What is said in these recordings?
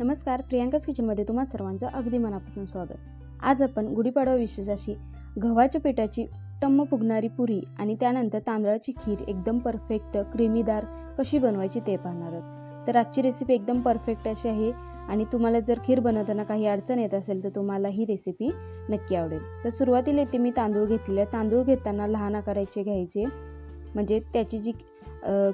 नमस्कार प्रियांकाच किचनमध्ये तुम्हा सर्वांचं अगदी मनापासून स्वागत. आज आपण गुढीपाडवा विशेष अशी गव्हाच्या पिठाची टम्म फुगणारी पुरी आणि त्यानंतर तांदळाची खीर एकदम परफेक्ट क्रीमीदार कशी बनवायची ते पाहणार आहोत. तर आजची रेसिपी एकदम परफेक्ट अशी आहे आणि तुम्हाला जर खीर बनवताना काही अडचण येत असेल तर तुम्हाला ही रेसिपी नक्की आवडेल. तर सुरुवातीला येते मी तांदूळ घेतलेले. तांदूळ घेताना लहान आकाराचे घ्यायचे. म्हणजे त्याची जी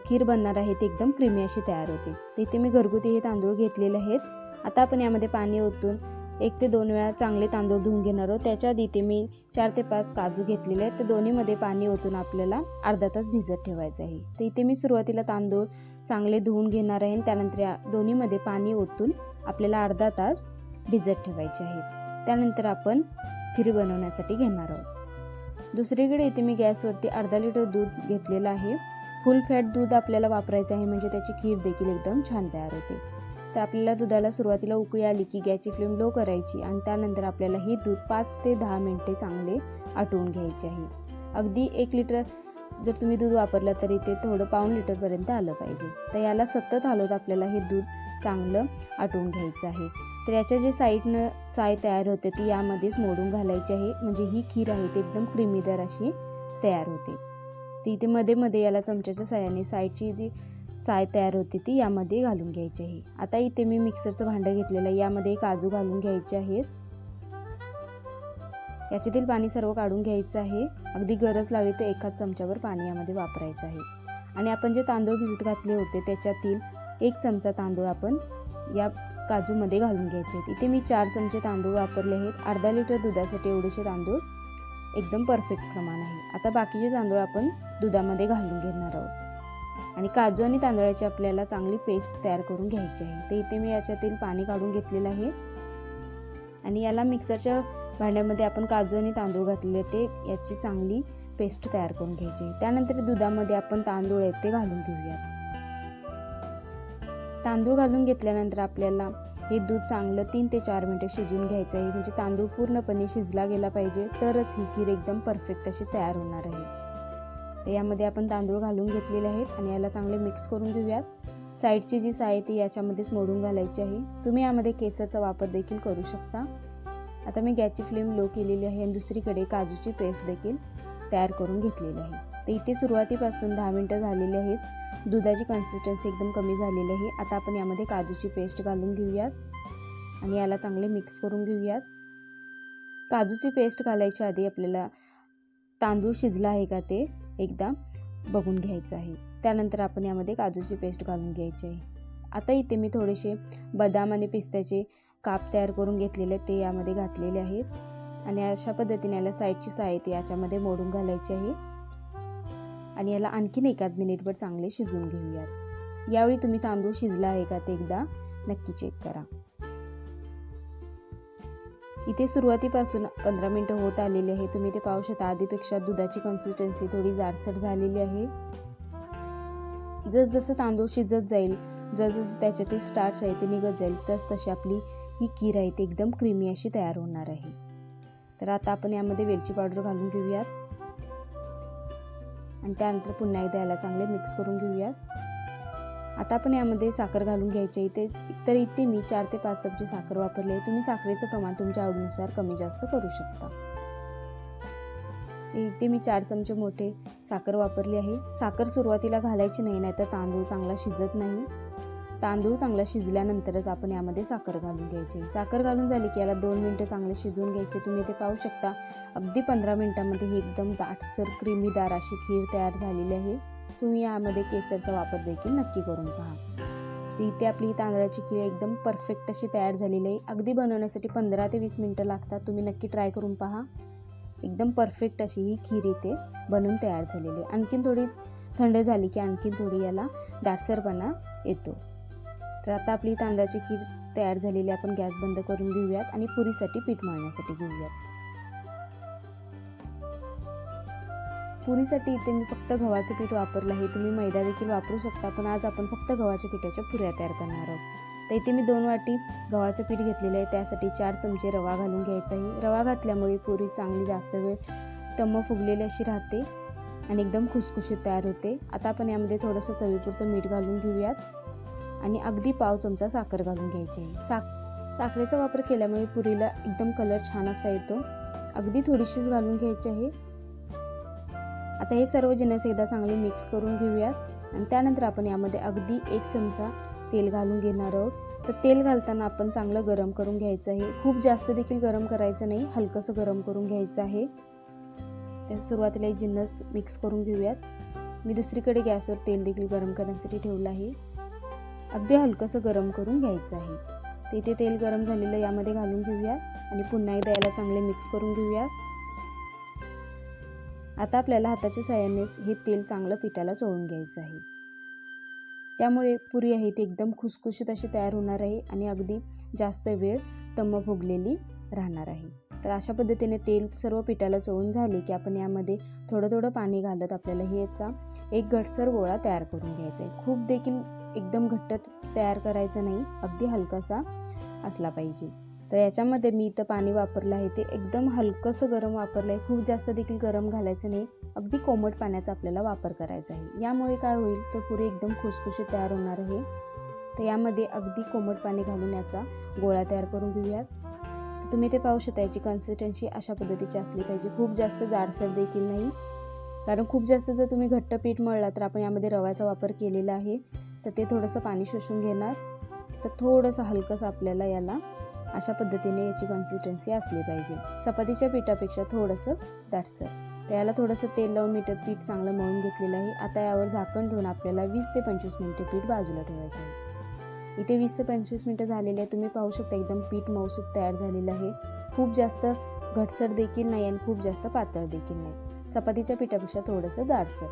खीर बनणार आहे ती एकदम क्रीमी अशी तयार होते. तर इथे मी घरगुती हे तांदूळ घेतलेले आहेत. आता आपण यामध्ये पाणी ओतून एक ते दोन वेळा चांगले तांदूळ धुवून घेणार आहोत. त्याच्या आधी इथे मी चार ते पाच काजू घेतलेले आहेत. तर दोन्हीमध्ये पाणी ओतून आपल्याला अर्धा तास भिजत ठेवायचं आहे. तर इथे मी सुरुवातीला तांदूळ चांगले धुवून घेणार आहे आणि त्यानंतर या दोन्हीमध्ये पाणी ओतून आपल्याला अर्धा तास भिजत ठेवायचे आहेत त्यानंतर आपण खीर बनवण्यासाठी घेणार आहोत. दुसरीकडे इथे मी गॅसवरती अर्धा लिटर दूध घेतलेलं आहे. फुल फॅट दूध आपल्याला वापरायचं आहे म्हणजे त्याची खीर देखील एकदम छान तयार होते. तर आपल्याला दुधाला सुरुवातीला उकळी आली की गॅसची फ्लेम लो करायची आणि त्यानंतर आपल्याला हे दूध पाच ते दहा मिनटे चांगले आटवून घ्यायचे आहे. अगदी एक लिटर जर तुम्ही दूध वापरलं तरी ते थोडं पाऊण लिटरपर्यंत आलं पाहिजे. तर याला सतत हलवत आपल्याला हे दूध चांगलं आटवून घ्यायचं आहे. तर याच्या जे साईडनं साय तयार होते ती यामध्येच मोडून घालायची आहे. म्हणजे ही खीर आहे ती एकदम क्रिमीदार अशी तयार होते. ती इथे मध्ये मध्ये याला चमच्याच्या साह्याने साईडची जी साय तयार होती ती यामध्ये घालून घ्यायची आहे. आता इथे मी मिक्सरचं भांडं घेतलेलं आहे. यामध्ये काजू घालून घ्यायचे आहेत. याच्यातील पाणी सर्व काढून घ्यायचं आहे. अगदी गरज लागली तर एकाच चमच्यावर पाणी यामध्ये वापरायचं आहे. आणि आपण जे तांदूळ भिजत घातले होते त्याच्यातील एक चमचा तांदूळ आपण या काजूमध्ये घालून घ्यायचे आहेत. इथे मी चार चमचे तांदूळ वापरले आहेत. अर्धा लिटर दुधासाठी एवढेसे तांदूळ एकदम परफेक्ट प्रमाण आहे. आता बाकीचे तांदूळ आपण दुधामध्ये घालून घेणार आहोत. आणि काजू आणि तांदळाची आपल्याला चांगली पेस्ट तयार करून घ्यायची आहे. तर इथे मी याच्यातील पाणी काढून घेतलेलं आहे. आणि याला मिक्सरच्या भांड्यामध्ये आपण काजू आणि तांदूळ घातलेले ते याची चांगली पेस्ट तयार करून घ्यायची आहे. त्यानंतर दुधामध्ये आपण तांदूळ आहेत ते घालून घेऊयात. तांदूळ घालून घेतल्यानंतर आपल्याला हे दूध चांगलं तीन ते चार मिनटं शिजवून घ्यायचं आहे. म्हणजे तांदूळ पूर्णपणे शिजला गेला पाहिजे. तरच ही खीर एकदम परफेक्ट अशी तयार होणार आहे. तर यामध्ये आपण तांदूळ घालून घेतलेले आहेत आणि याला चांगले मिक्स करून घेऊयात. साईडची जी साय ती याच्यामध्येच मोडून घालायची आहे. तुम्ही यामध्ये केसरचा वापर देखील करू शकता. आता मी गॅसची फ्लेम लो केलेली आहे आणि दुसरीकडे काजूची पेस्ट देखील तयार करून घेतलेली आहे. तर इथे सुरुवातीपासून दहा मिनटं झालेली आहेत. दुधाची कन्सिस्टन्सी एकदम कमी झालेली आहे. आता आपण यामध्ये काजूची पेस्ट घालून घेऊयात. आणि याला चांगले मिक्स करून घेऊयात. काजूची पेस्ट घालायच्या आधी आपल्याला तांदूळ शिजला आहे का ते एकदा बघून घ्यायचं आहे. त्यानंतर आपण यामध्ये काजूची पेस्ट घालून घ्यायची आहे. आता इथे मी थोडेसे बदाम आणि पिस्त्याचे काप तयार करून घेतलेले ते यामध्ये घातलेले आहेत. आणि अशा पद्धतीने याला साईडची साय ती याच्यामध्ये मोडून घालायची आहे. आणि याला आणखीन एकाद मिनिटभर चांगले शिजवून घेऊयात. यावेळी तुम्ही तांदूळ शिजला आहे का ते एकदा नक्की चेक करा. इथे सुरुवातीपासून पंधरा मिनटं होत आलेली आहे. तुम्ही ते पाहू शकता आधीपेक्षा दुधाची कन्सिस्टन्सी थोडी जाडसर झालेली आहे. जसजसं तांदूळ शिजत जाईल जसजसं त्याच्यातील स्टार्च आहे ते निघत जाईल तस तशी आपली ही खीर आहे ती एकदम क्रीमी अशी तयार होणार आहे. तर आता आपण यामध्ये वेलची पावडर घालून घेऊयात. आणि त्यानंतर पुन्हा एकदा याला चांगले मिक्स करून घेऊयात. आता आपण यामध्ये साखर घालून घ्यायची इथे तर इथे मी चार ते पाच चमचे साखर वापरले आहे. तुम्ही साखरेचं प्रमाण तुमच्या आवडीनुसार कमी जास्त करू शकता. इथे मी चार चमचे मोठे साखर वापरली आहे. साखर सुरुवातीला घालायची नाही नाहीतर तांदूळ चांगला शिजत नाही. तांदूळ चांगला शिजल्यानंतरच आपण यामध्ये साखर घालून घ्यायची. साखर घालून झाली की याला दोन मिनटं चांगले शिजवून घ्यायचे. तुम्ही ते पाहू शकता. अगदी पंधरा मिनटामध्ये ही एकदम दाटसर क्रीमीदार अशी खीर तयार झालेली आहे. तुम्ही यामध्ये केसरचा वापर देखील नक्की करून पहा. इथे आपली तांदळाची खीर एकदम परफेक्ट अशी तयार झालेली आहे. अगदी बनवण्यासाठी पंधरा ते वीस मिनटं लागतात. तुम्ही नक्की ट्राय करून पहा. एकदम परफेक्ट अशी ही खीर इथे बनवून तयार झालेली आहे. आणखीन थोडी थंड झाली की आणखीन थोडी याला दाटसरपणा येतो. तर आता आपली तांदळाची खीर तयार झालेली आपण गॅस बंद करून घेऊयात आणि पुरीसाठी पीठ मळण्यासाठी घेऊयात. पुरीसाठी इथे मी फक्त गव्हाचं पीठ वापरलं आहे. तुम्ही मैदा देखील वापरू शकता पण आज आपण फक्त गव्हाच्या पिठाच्या पुऱ्या तयार करणार आहोत. तर इथे मी दोन वाटी गव्हाचं पीठ घेतलेलं आहे. त्यासाठी चार चमचे रवा घालून घ्यायचा आहे. रवा घातल्यामुळे पुरी चांगली जास्त वेळ टम्म फुगलेली अशी राहते आणि एकदम खुसखुशीत तयार होते. आता आपण यामध्ये थोडंसं चवीपुरतं मीठ घालून घेऊयात. आणि अगदी पाव चमचा साखर घालून घ्यायची आहे. साख साखरेचा वापर केल्यामुळे पुरीला एकदम कलर छान असा येतो. अगदी थोडीशीच घालून घ्यायची आहे. आता हे सर्व जिन्नस एकदा चांगले मिक्स करून घेऊयात. आणि त्यानंतर आपण यामध्ये अगदी एक चमचा तेल घालून घेणार आहोत. तर तेल घालताना आपण चांगलं गरम करून घ्यायचं आहे. खूप जास्त देखील गरम करायचं नाही. हलकंसं गरम करून घ्यायचं आहे. सुरुवातीला हे जिन्नस मिक्स करून घेऊयात. मी दुसरीकडे गॅसवर तेल देखील गरम करण्यासाठी ठेवलं आहे. अगदी हलकंसं गरम करून घ्यायचं आहे. तिथे तेल गरम झालेलं यामध्ये घालून घेऊयात आणि पुन्हा एकदा याला चांगले मिक्स करून घेऊयात आता आपल्याला हाताच्या साह्याने हे तेल चांगलं पिठाला चोळून घ्यायचं आहे. त्यामुळे पुरी आहे ती एकदम खुसखुशीत अशी तयार होणार आहे आणि अगदी जास्त वेळ टम्म फुगलेली राहणार आहे. तर अशा पद्धतीने तेल सर्व पिठाला चोळून झाले की आपण यामध्ये थोडं थोडं पाणी घालत आपल्याला ह्याचा एक घटसर गोळा तयार करून घ्यायचा आहे. खूप देखील एकदम घट्ट तयार करायचा नाही अगदी हलकासा असला पाहिजे. तर याच्यामध्ये मी इथं पाणी वापरलं आहे ते एकदम हलकंसं गरम वापरलं आहे. खूप जास्त देखील गरम घालायचं नाही अगदी कोमट पाण्याचा आपल्याला वापर करायचा आहे. यामुळे काय होईल तर पुरे एकदम खुसखुशीत तयार होणार आहे. तर यामध्ये अगदी कोमट पाणी घालून याचा गोळा तयार करून घेऊयात. तर तुम्ही ते पाहू शकता याची कन्सिस्टन्सी अशा पद्धतीची असली पाहिजे. खूप जास्त जाडसर देखील नाही. कारण खूप जास्त जर तुम्ही घट्ट पीठ मळला तर आपण यामध्ये रव्याचा वापर केलेला आहे. तर ते थोडंसं पाणी शोषून घेणार. तर थोडंसं हलकंसं आपल्याला याला अशा पद्धतीने याची कन्सिस्टन्सी असली पाहिजे. चपातीच्या पिठापेक्षा थोडंसं दाटसर तर याला थोडंसं तेल लावून मीठ पीठ चांगलं मळून घेतलेलं आहे. आता यावर झाकण ठेवून आपल्याला वीस ते पंचवीस मिनटं पीठ बाजूला ठेवायचं आहे. इथे वीस ते पंचवीस मिनटं झालेले आहे तुम्ही पाहू शकता एकदम पीठ मऊसूक तयार झालेलं आहे. खूप जास्त घटसर देखील नाही आणि खूप जास्त पातळ देखील नाही. चपातीच्या पिठापेक्षा थोडंसं दाटसर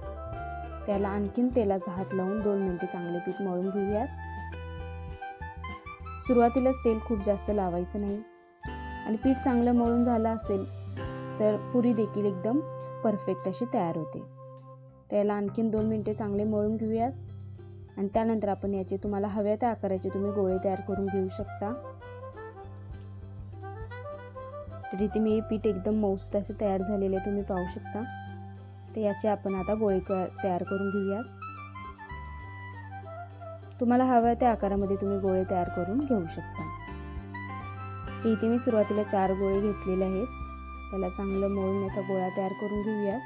त्याला आणखीन तेलाचा हात लावून दोन मिनटे चांगले पीठ मळून घेऊयात. सुरुवातीला तेल खूप जास्त लावायचं नाही. आणि पीठ चांगलं मळून झालं असेल तर पुरी देखील एकदम परफेक्ट अशी तयार होते. त्याला आणखीन दोन मिनटे चांगले मळून घेऊयात. आणि त्यानंतर आपण याचे तुम्हाला हव्या त्या आकाराचे तुम्ही गोळे तयार करून घेऊ शकता. तर इथे मी हे पीठ एकदम मौसूद असे तयार झालेले तुम्ही पाहू शकता. तर आपण आता गोळी तयार करून घेऊयात. तुम्हाला हव्या त्या आकारामध्ये तुम्ही गोळे तयार करून घेऊ शकता. ते इथे मी सुरुवातीला चार गोळे घेतलेले आहेत. त्याला चांगलं मळून याचा गोळा तयार करून घेऊयात.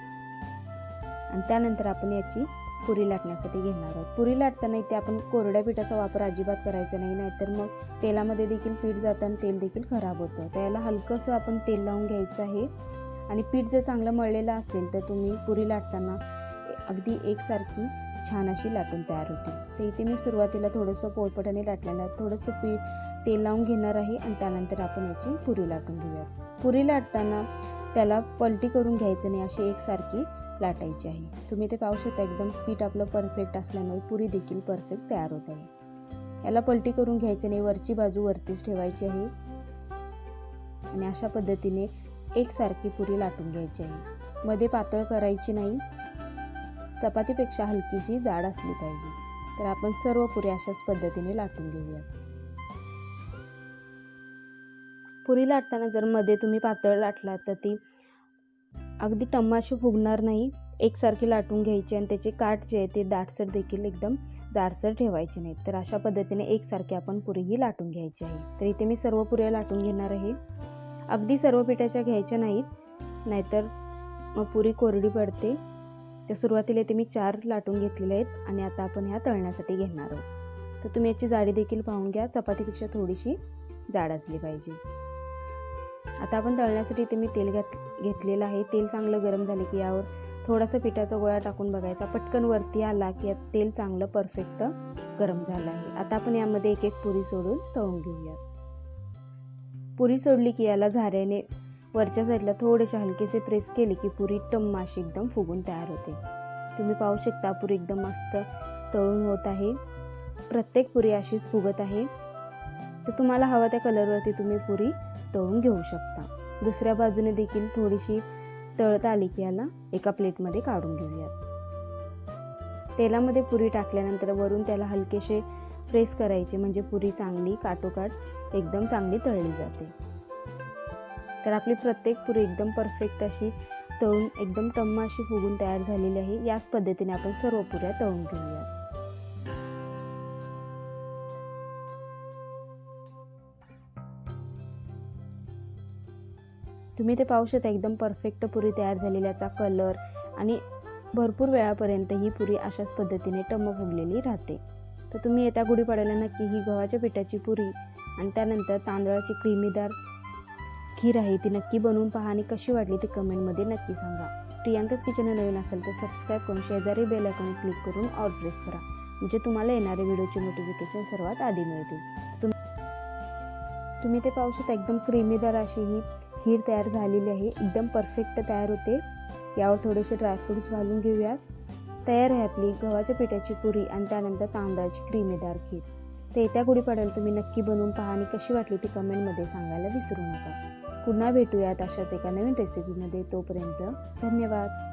आणि त्यानंतर आपण याची पुरी लाटण्यासाठी घेणार आहोत. पुरी लाटताना इथे आपण कोरड्या पिठाचा वापर अजिबात करायचा नाही नाहीतर मग तेलामध्ये देखील पीठ जातं आणि तेल देखील खराब होतं. त्याला हलकंसं आपण तेल लावून घ्यायचं आहे. आणि पीठ जर चांगलं मळलेलं असेल तर तुम्ही पुरी लाटताना अगदी एकसारखी छान अशी लाटून तयार होते. तर इथे मी सुरुवातीला थोडंसं पोळपटाने लाटलेलं थोडंसं पीठ तेल लावून घेणार आहे आणि त्यानंतर आपण याची पुरी लाटून घेऊया पुरी लाटताना त्याला पलटी करून घ्यायचं नाही अशी एकसारखी लाटायची आहे. तुम्ही ते पाहू शकता एकदम पीठ आपलं परफेक्ट असल्यामुळे पुरी देखील परफेक्ट तयार होत आहे. याला पलटी करून घ्यायचं नाही वरची बाजू वरतीच ठेवायची आहे. आणि अशा पद्धतीने एकसारखी पुरी लाटून घ्यायची आहे. मध्ये पातळ करायची नाही. चपातीपेक्षा हलकीशी जाड असली पाहिजे. तर आपण सर्व पुरी अशाच पद्धतीने लाटून घेऊयात. पुरी लाटताना जर मध्ये तुम्ही पातळ लाटलात तर ती अगदी टम्माशी फुगणार नाही. एकसारखी लाटून घ्यायची आणि त्याचे काठ जे आहे ते दाटसर देखील एकदम जाडसर ठेवायचे नाहीत तर अशा पद्धतीने एकसारखी आपण पुरीही लाटून घ्यायची आहे. तर इथे मी सर्व पुऱ्या लाटून घेणार आहे. अगदी सर्व पिठाच्या घ्यायच्या नाहीत. नाहीतर मग पुरी कोरडी पडते. तर सुरुवातीला इथे मी चार लाटून घेतलेले आहेत आणि आता आपण ह्या तळण्यासाठी घेणार आहोत. तर तुम्ही याची जाडी देखील पाहून घ्या. चपातीपेक्षा थोडीशी जाड असली पाहिजे. आता आपण तळण्यासाठी इथे मी तेल घात घेतलेलं आहे. तेल चांगलं गरम झाले की यावर थोडासा पिठाचा गोळा टाकून बघायचा. पटकन वरती आला की यात तेल चांगलं परफेक्ट गरम झालं आहे. आता आपण यामध्ये एक एक पुरी सोडून तळून घेऊयात. पुरी सोडली की याला झाऱ्याने वरच्या साईडला थोडेसे हलकेसे प्रेस केले की पुरी टम्म अशी एकदम फुगून तयार होते. तुम्ही पाहू शकता पुरी एकदम मस्त तळून होत आहे. प्रत्येक पुरी अशीच फुगत आहे. तर तुम्हाला हवा त्या कलरवरती तुम्ही पुरी तळून घेऊ शकता. दुसऱ्या बाजूने देखील थोडीशी तळत आली की याला एका प्लेटमध्ये काढून घेऊयात. तेलामध्ये पुरी टाकल्यानंतर वरून त्याला हलकेसे प्रेस करायचे म्हणजे पुरी चांगली काटोकाट एकदम चांगली तळली जाते. तर आपली प्रत्येक पुरी एकदम परफेक्ट अशी तळून एकदम टम्म अशी फुगून तयार झालेली आहे. याच पद्धतीने आपण सर्व पुऱ्या तळून घेऊया तुम्ही ते पाहू शकता एकदम परफेक्ट पुरी तयार झालेल्याचा कलर आणि भरपूर वेळापर्यंत ही पुरी अशाच पद्धतीने टम्म फुगलेली राहते. तर तुम्ही येत्या गुढीपाड्याला नक्की ही गव्हाच्या पिठाची पुरी आणि त्यानंतर तांदळाची क्रीमीदार खीर आहे ती नक्की बनवून पहा आणि कशी वाटली ती कमेंटमध्ये नक्की सांगा. प्रियांकाच किचन नवीन असेल तर सबस्क्राईब करून शेजारी बेल आयकॉन क्लिक करून ऑल प्रेस करा. म्हणजे तुम्हाला येणारे व्हिडिओचे नोटिफिकेशन सर्वात आधी मिळतील. तुम तुम्ही ते पाहू शकता एकदम क्रीमीदार अशी ही खीर तयार झालेली आहे. एकदम परफेक्ट तयार होते. यावर थोडेसे ड्रायफ्रूट्स घालून घेऊयात. तयार आहे आपली गव्हाच्या पिठाची पुरी आणि त्यानंतर तांदळाची क्रीमेदार खीर. तर येत्या गुढीपाड्याला तुम्ही नक्की बनवून पहा आणि कशी वाटली ती कमेंटमध्ये सांगायला विसरू नका. पुन्हा भेटूयात अशाच एका नवीन रेसिपीमध्ये तोपर्यंत धन्यवाद.